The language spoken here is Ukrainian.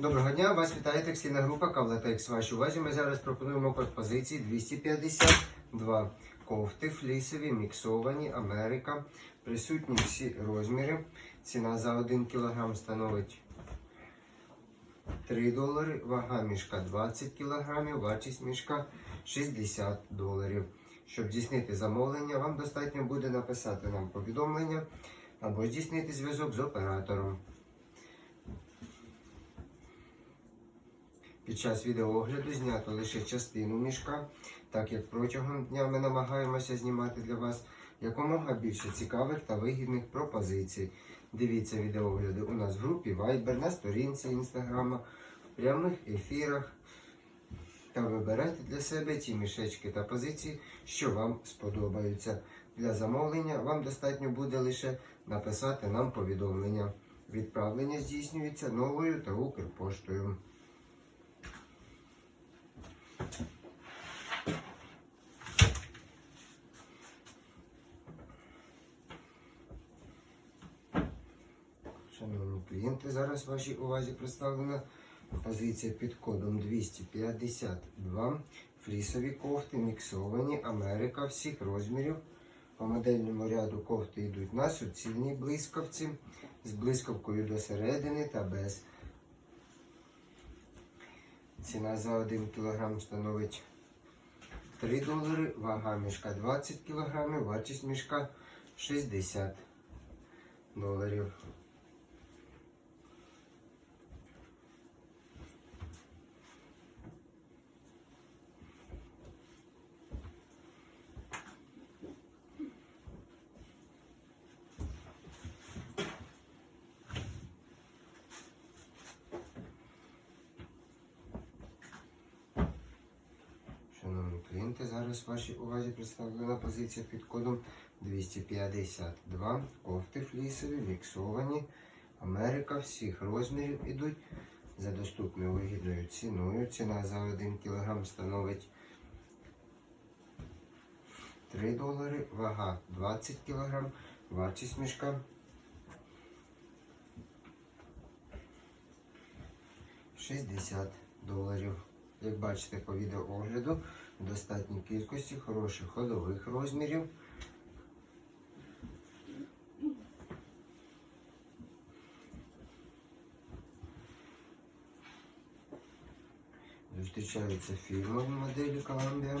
Доброго дня, вас вітає текстильна група Кавлатекс. Вашій увазі ми зараз пропонуємо код позиції 252 кофти, флісові, міксовані, Америка. Присутні всі розміри. Ціна за 1 кг становить 3 долари, вага мішка 20 кг, вартість мішка 60 доларів. Щоб здійснити замовлення, вам достатньо буде написати нам повідомлення або здійснити зв'язок з оператором. Під час відеоогляду знято лише частину мішка, так як протягом дня ми намагаємося знімати для вас якомога більше цікавих та вигідних пропозицій. Дивіться відеоогляди у нас в групі Viber, на сторінці Instagram, в прямих ефірах. Та вибирайте для себе ті мішечки та позиції, що вам сподобаються. Для замовлення вам достатньо буде лише написати нам повідомлення. Відправлення здійснюється новою та Укрпоштою. Шановні клієнти, зараз вашій увазі представлена позиція під кодом 252. Флісові кофти, міксовані, Америка всіх розмірів. По модельному ряду кофти йдуть на суцільній блискавці з блискавкою до середини та без. Ціна за 1 кг становить 3 долари, вага мішка 20 кг, вартість мішка 60 доларів. Клієнти, зараз вашій увазі представлена позиція під кодом 252. Кофти флісові, міксовані. Америка всіх розмірів ідуть за доступною вигідною ціною. Ціна за 1 кг становить 3 долари, вага 20 кг, вартість мішка 60 доларів. Як бачите по відеоогляду, достатній кількості хороших ходових розмірів. Зустрічаються фірмові моделі Columbia.